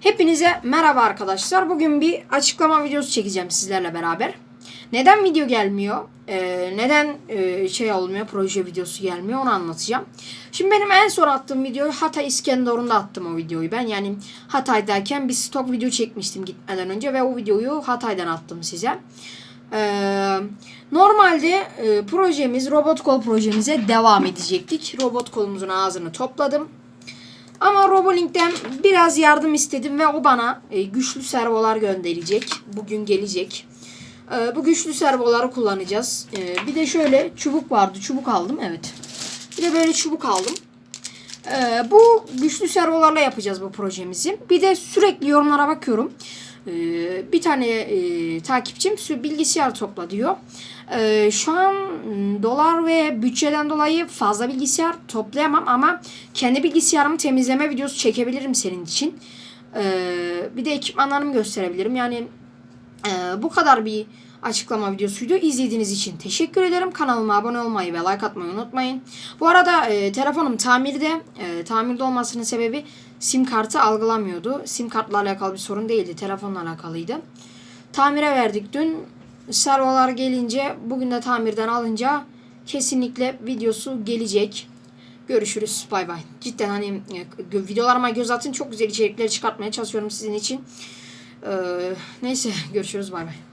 Hepinize merhaba arkadaşlar. Bugün bir açıklama videosu çekeceğim sizlerle beraber. Neden video gelmiyor? Ee, neden e, şey olmuyor, proje videosu gelmiyor onu anlatacağım. Şimdi benim en son attığım videoyu Hatay İskenderun'da attım o videoyu ben. Yani Hatay'dayken bir stok video çekmiştim gitmeden önce ve o videoyu Hatay'dan attım size. Ee, normalde e, projemiz, robot kol projemize devam edecektik. Robot kolumuzun ağzını topladım. Ama Robolink'ten biraz yardım istedim ve o bana e, güçlü servolar gönderecek. Bugün gelecek. E, bu güçlü servoları kullanacağız. E, bir de şöyle çubuk vardı. Çubuk aldım. Evet. Bir de böyle çubuk aldım. E, bu güçlü servolarla yapacağız bu projemizi. Bir de sürekli yorumlara bakıyorum. E, bir tane e, takipçim bilgisayar topla diyor. E, şu an m, dolar ve bütçeden dolayı fazla bilgisayar toplayamam ama kendi bilgisayarımı temizleme videosu çekebilirim senin için. E, bir de ekipmanlarımı gösterebilirim. Yani e, bu kadar bir açıklama videosuydu. İzlediğiniz için teşekkür ederim. Kanalıma abone olmayı ve like atmayı unutmayın. Bu arada e, telefonum tamirde. E, tamirde olmasının sebebi sim kartı algılamıyordu. Sim kartla alakalı bir sorun değildi. Telefonla alakalıydı. Tamire verdik dün. Servolar gelince bugün de tamirden alınca kesinlikle videosu gelecek. Görüşürüz. Bay bay. Cidden hani e, videolarıma göz atın. Çok güzel içerikleri çıkartmaya çalışıyorum sizin için. Ee, neyse görüşürüz. Bay bay.